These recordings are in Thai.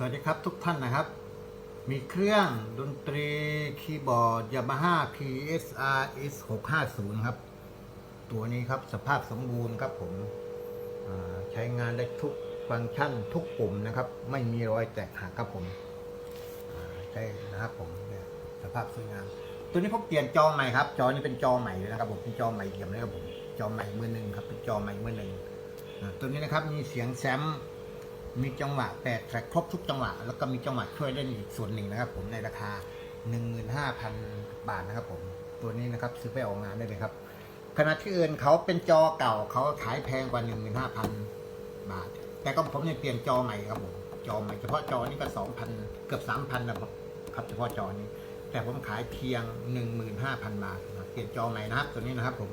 สวัสดีครับทุกท่านนะครับ มีเครื่องดนตรีคีย์บอร์ด Yamaha PSR S 6 5 0ครับ ตัวนี้ครับสภาพสมบูรณ์ครับผมใช้งานได้ทุกฟังก์ชันทุกปุ่มนะครับ ไม่มีรอยแตกหักครับผมใช่นะครับผมสภาพสวยงาม ตัวนี้ผมเปลี่ยนจอใหม่ครับ จอนี้เป็นจอใหม่เลยนะครับผมเป็นจอใหม่เอี่ยมเลยครับผมจอใหม่มือหนึ่งครับเป็นจอใหม่มือหนึ่งตัวนี้นะครับมีเสียงแซม มีจังหวะแปดแทร็กครบทุกจังหวะ แล้วก็มีจังหวะช่วยเล่นอีกส่วนหนึ่งนะครับ ผมในราคา 15,000 บาทนะครับ ผมตัวนี้นะครับซื้อไปออกงานได้เลยครับขณะที่อื่นเขาเป็นจอเก่าเขาขายแพงกว่า 15,000 บาท แต่ก็ผมเนี่ยเปลี่ยนจอใหม่ครับผมจอใหม่เฉพาะจอนี้ก็ 2,000 เกือบ 3,000นะครับเฉพาะจอนี้ แต่ผมขายเพียง 15,000 บาทนะเปลี่ยนจอใหม่นะครับตัวนี้นะครับ ผม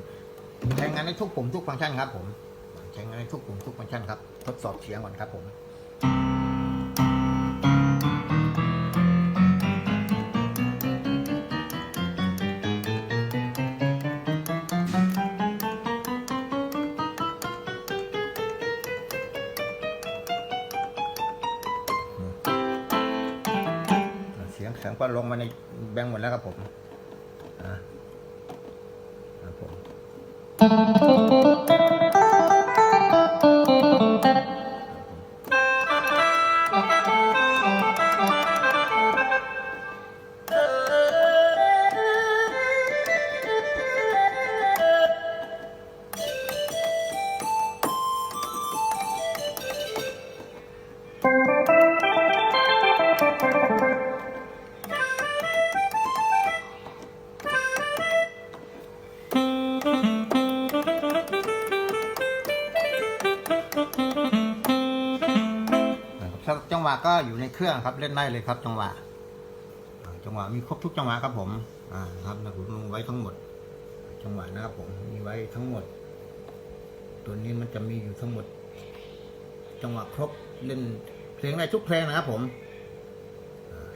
ใช้งานได้ทุกปุ่มทุกฟังก์ชันครับ ผมใช้งานได้ทุกปุ่มทุกฟังก์ชันครับทดสอบเสียงก่อนครับผม เสียงเสียงก็ลงมาในแบงค์หมดแล้วครับผมอะครับผม นะครับจังหวะก็อยู่ในเครื่องครับเล่นได้เลยครับ จังหวะจังหวะมีครบทุกจังหวะครับผมอ่าครับนะผมลงไว้ทั้งหมด จังหวะนะครับผมมีไว้ทั้งหมด ตัวนี้มันจะมีอยู่ทั้งหมด จังหวะครบเล่นเพลงได้ทุกเพลงนะครับผม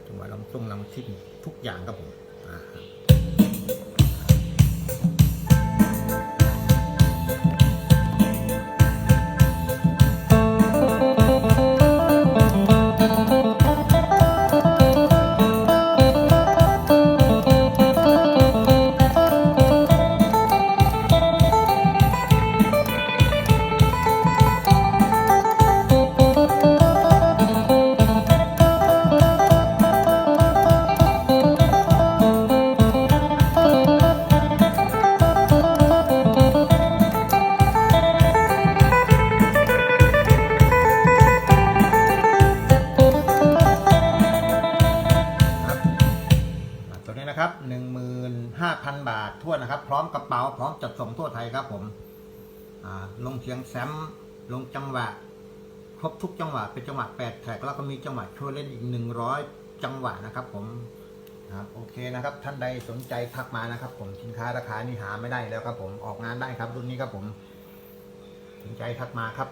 จังหวะลำต้งลำชิ่ทุกอย่างครับผมอ่า นะครับหนึ่งหมื่นห้าพันบาททั่วนะครับ พร้อมกระเป๋าพร้อมจัดส่งทั่วไทยครับผมลงเสียงแซมลงจังหวะ ครบทุกจังหวะเป็นจังหวะแปดแท็กแล้วก็มีจังหวะช่วยเล่นอีกหนึ่งร้อยจังหวะนะครับ ผมครับโอเคนะครับ ท่านใดสนใจทักมานะครับ ผมสินค้าราคานี่หาไม่ได้แล้วครับ ผมออกงานได้ครับรุ่นนี้ครับผมสนใจทักมาครับ